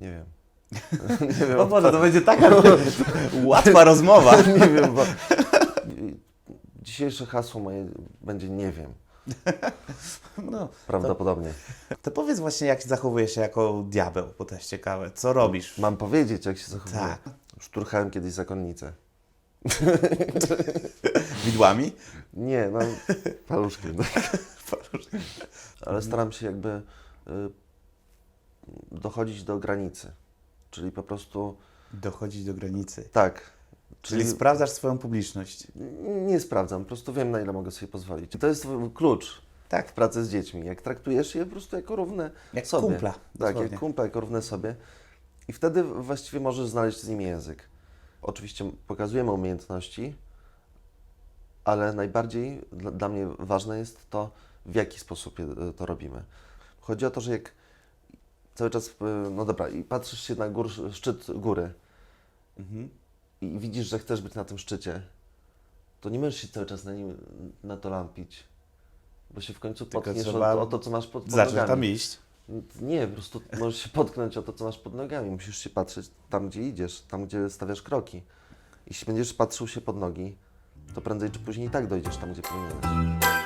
nie wiem, O Boże, to będzie taka łatwa rozmowa. nie wiem, bo dzisiejsze hasło moje będzie nie wiem, No, prawdopodobnie. to powiedz właśnie, jak zachowujesz się jako diabeł, bo to jest ciekawe. Co robisz? Mam powiedzieć, jak się zachowuję. Tak. Szturchałem kiedyś zakonnicę. Widłami? Nie, no, paluszkiem. Ale staram się jakby y, dochodzić do granicy. Czyli po prostu Dochodzić do granicy. tak. Czyli sprawdzasz swoją publiczność. nie sprawdzam, po prostu wiem, na ile mogę sobie pozwolić. To jest klucz Tak. w pracy z dziećmi. Jak traktujesz je po prostu jako równe Jak sobie. kumpla, Tak, jak kumpla, jako równe sobie. I wtedy właściwie możesz znaleźć z nimi język. Oczywiście pokazujemy umiejętności, ale najbardziej dla, mnie ważne jest to, w jaki sposób to robimy. Chodzi o to, że jak cały czas, y, no dobra, i patrzysz się na gór, szczyt góry Mhm. i widzisz, że chcesz być na tym szczycie, to nie możesz się cały czas na nim na to lampić, bo się w końcu Tylko potkniesz o, o to, co masz pod, pod nogami. tam iść. Nie, po prostu możesz się potknąć o to, co masz pod nogami. Musisz się patrzeć tam, gdzie idziesz, tam, gdzie stawiasz kroki. Jeśli będziesz patrzył się pod nogi, to prędzej czy później i tak dojdziesz tam, gdzie powinieneś.